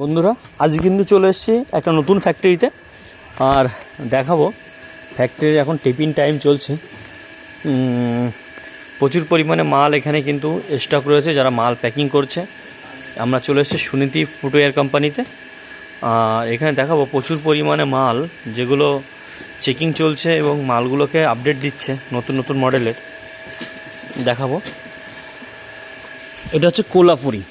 বন্ধুরা, আজ কিন্তু চলে এসেছি একটা নতুন ফ্যাক্টরিতে আর দেখাবো ফ্যাক্টরির এখন টিফিন টাইম চলছে। প্রচুর পরিমাণে মাল এখানে কিন্তু স্টক রয়েছে, যারা মাল প্যাকিং করছে। আমরা চলে এসেছি সুনীতি ফুটওয়্যার কোম্পানিতে আর এখানে দেখাবো প্রচুর পরিমাণে মাল, যেগুলো চেকিং চলছে এবং মালগুলোকে আপডেট দিচ্ছে নতুন নতুন মডেলের দেখাবো। এটা হচ্ছে কোলাপুরি।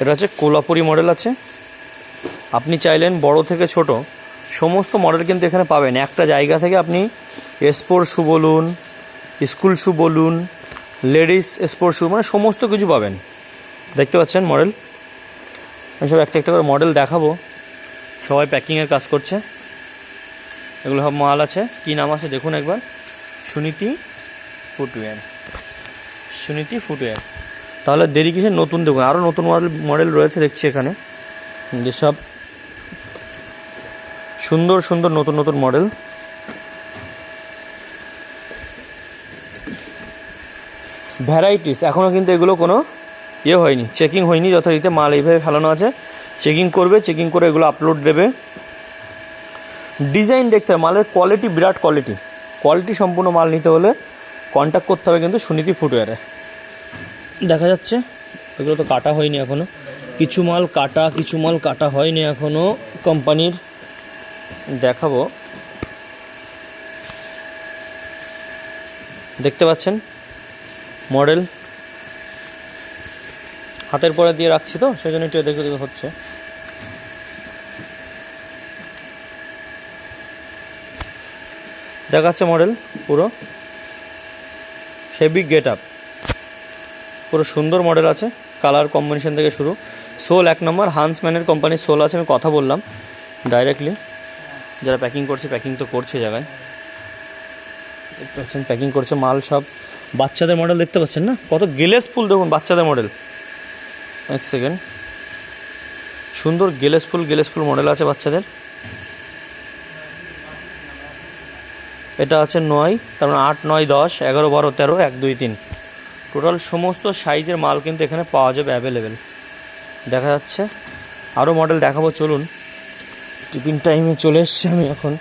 এটা হচ্ছে কোলাপুরি মডেল আছে। আপনি চাইলেন বড় থেকে ছোট, সমস্ত মডেল কিন্তু এখানে পাবেন। একটা জায়গা থেকে আপনি স্পোর্ট শু বলুন স্কুল শু বলুন লেডিস স্পোর্ট শু মানে সমস্ত কিছু পাবেন। দেখতে পাচ্ছেন মডেল? আমি সব একটা একটা করে মডেল দেখাবো। সবাই প্যাকিংয়ের কাজ করছে। এগুলো সব মাল আছে। কী নাম আছে? দেখুন একবার। সুনীতি ফুটওয়্যার। সুনীতি ফুটওয়্যার। তাহলে দেরি কিসের? নতুন দেখুন আরও নতুন মডেল মডেল রয়েছে, দেখছি এখানে। যেসব সুন্দর সুন্দর, নতুন নতুন মডেল ভ্যারাইটিস এখনও কিন্তু এগুলো কোনো ইয়ে হয়নি চেকিং হয়নি, যথারীতি মাল এইভাবে ফেলানো আছে। চেকিং করবে চেকিং করে এগুলো আপলোড দেবে। ডিজাইন দেখতে হবে, মালের কোয়ালিটি বিরাট কোয়ালিটি কোয়ালিটি সম্পূর্ণ মাল নিতে হলে কন্ট্যাক্ট করতে হবে কিন্তু সুনীতি ফুটওয়্যারে দেখা যাচ্ছে, এগুলো তো কাটা হয়নি এখনও কিছু মাল কাটা, কিছু মাল কাটা হয়নি এখনও কোম্পানির। দেখাবো। দেখতে পাচ্ছেন? মডেল। হাতের পরে দিয়ে রাখছি তো সেই জন্য একটু দেখে দেখে হচ্ছে। দেখাচ্ছে মডেল পুরো। সেবিক গেট আপ পুরো সুন্দর মডেল আছে, কালার কম্বিনেশন থেকে শুরু। সোল এক নম্বর হান্সম্যানের কোম্পানির সোল আছে, আমি কথা বললাম ডাইরেক্টলি যারা প্যাকিং করছে প্যাকিং তো করছে জায়গায়। দেখতে পাচ্ছেন প্যাকিং করছে মাল সব। বাচ্চাদের মডেল দেখতে পাচ্ছেন না? কত গেলেস ফুল, দেখুন, বাচ্চাদের মডেল এক সেকেন্ড সুন্দর গেলেস ফুল গেলেস ফুল মডেল আছে বাচ্চাদের। এটা আছে নয়, তার মানে আট, নয়, দশ, এগারো, বারো, তেরো, এক, দুই, তিন। টোটাল সমস্ত সাইজের মাল কিন্তু এখানে পাওয়া যাবে অ্যাভেলেবেল দেখা যাচ্ছে। আরও মডেল দেখাবো, চলুন। টিফিন টাইমে চলে এসছি আমি এখন।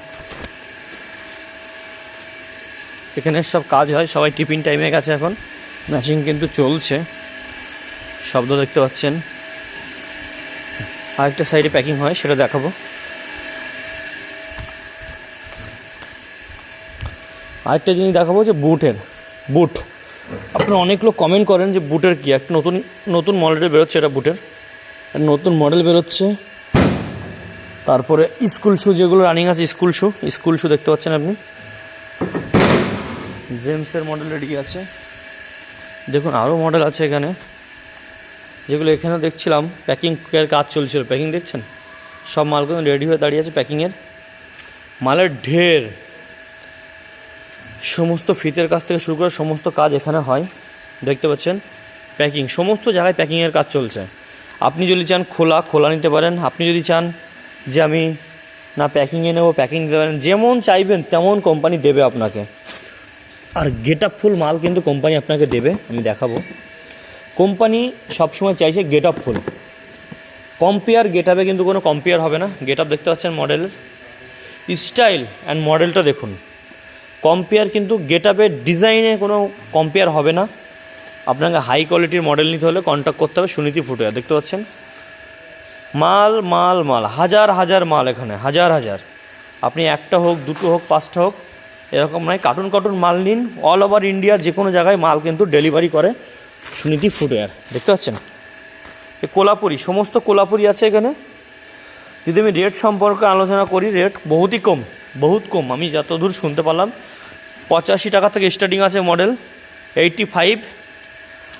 এখানে সব কাজ হয়, সবাই টিফিন টাইমে গেছে এখন। ম্যাচিং কিন্তু চলছে। শব্দ দেখতে পাচ্ছেন। আরেকটা সাইডে প্যাকিং হয়, সেটা দেখাবো। আরেকটা জিনিস দেখাবো যে বুটের বুট আপনারা অনেক লোক কমেন্ট করেন যে বুটের কি? একটা নতুন নতুন মডেল বেরোচ্ছে এটা বুটের। নতুন মডেল বেরোচ্ছে। তারপরে স্কুল শু যেগুলো রানিং আছে স্কুল শু স্কুল শু দেখতে পাচ্ছেন আপনি? জেমসের মডেল রেডি আছে? দেখুন আরও মডেল আছে এখানে। যেগুলো এখানে দেখছিলাম প্যাকিং এর কাজ চলছিল। প্যাকিং দেখছেন? সব মালগুলো রেডি হয়ে দাঁড়িয়ে আছে প্যাকিংয়ের মালের ঢের। সমস্ত ফিতের কাজ থেকে শুরু করে সমস্ত কাজ এখানে হয়। দেখতে পাচ্ছেন? প্যাকিং সমস্ত জায়গায় প্যাকিংয়ের কাজ চলছে। আপনি যদি চান খোলা খোলা নিতে পারেন। আপনি যদি চান যে আমি না প্যাকিংয়ে নেব প্যাকিং দিতে পারেন। যেমন চাইবেন, তেমন কোম্পানি দেবে আপনাকে। আর গেট আপ ফুল মাল কিন্তু কোম্পানি আপনাকে দেবে, আমি দেখাবো। কোম্পানি সবসময় চাইছে get up full. Compare gate আপে কিন্তু কোনো কম্পেয়ার হবে না। গেট আপ দেখতে পাচ্ছেন মডেলের স্টাইল অ্যান্ড মডেলটা দেখুন। কম্পেয়ার কিন্তু গেট আপের ডিজাইনে কোনো কম্পেয়ার হবে না। আপনাকে হাই কোয়ালিটির মডেল নিতে হলে কন্ট্যাক্ট করতে হবে সুনীতি ফুটওয়ার দেখতে পাচ্ছেন? মাল মাল মাল, হাজার হাজার মাল এখানে, হাজার হাজার। আপনি একটা হোক, দুটো হোক, পাঁচটা হোক, এরকম নয় কার্টুন কার্টুন মাল নিন। অল ওভার ইন্ডিয়া যে কোনো জায়গায় মাল কিন্তু ডেলিভারি করে সুনীতি ফুটওয়্যার দেখতে পাচ্ছেন? এ কোলাপুরি, সমস্ত কোলাপুরি আছে এখানে। যদি আমি রেট সম্পর্কে আলোচনা করি রেট বহুতই কম, বহুত কম। আমি যতদূর শুনতে পারলাম পঁচাশি টাকা থেকে স্টার্টিং আছে মডেল এইটটি ফাইভ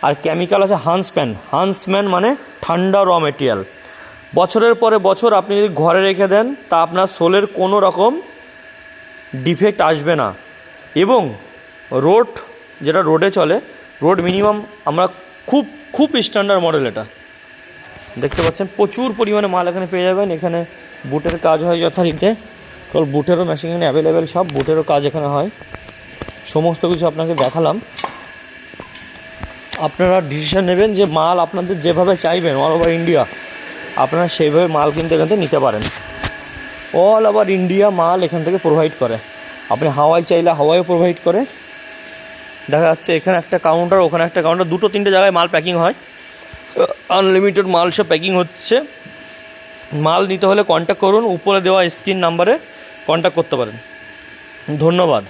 আর কেমিক্যাল আছে হান্সম্যান হান্সম্যান মানে ঠান্ডা র মেটেরিয়াল বছরের পরে বছর আপনি যদি ঘরে রেখে দেন, তা আপনার সোলের কোনো রকম ডিফেক্ট আসবে না। এবং রোড যেটা রোডে চলে রোড মিনিমাম আমরা খুব খুব স্ট্যান্ডার্ড মডেল এটা। দেখতে পাচ্ছেন, প্রচুর পরিমাণে মাল এখানে পেয়ে যাবেন। এখানে বুটের কাজ হয় যথারীতি। কেবল বুটেরও মেশিন এখানে অ্যাভেলেবেল সব বুটেরও কাজ এখানে হয়। সমস্ত কিছু আপনাকে দেখালাম। আপনারা ডিসিশন নেবেন যে মাল আপনাদের যেভাবে চাইবেন অল ওভার ইন্ডিয়া আপনারা সেইভাবে মাল কিন্তু এখান থেকে নিতে পারেন। অল ওভার ইন্ডিয়া মাল এখান থেকে প্রোভাইড করে। আপনি হাওয়াই চাইলে হাওয়াইও প্রোভাইড করে। দেখা যাচ্ছে এখানে একটা কাউন্টার ওখানে একটা কাউন্টার দুটো তিনটে জায়গায় মাল প্যাকিং হয়। আনলিমিটেড মাল সব প্যাকিং হচ্ছে। মাল নিতে হলে কন্ট্যাক্ট করুন, উপরে দেওয়া স্ক্রিন নাম্বারে কন্ট্যাক্ট করতে পারেন। ধন্যবাদ।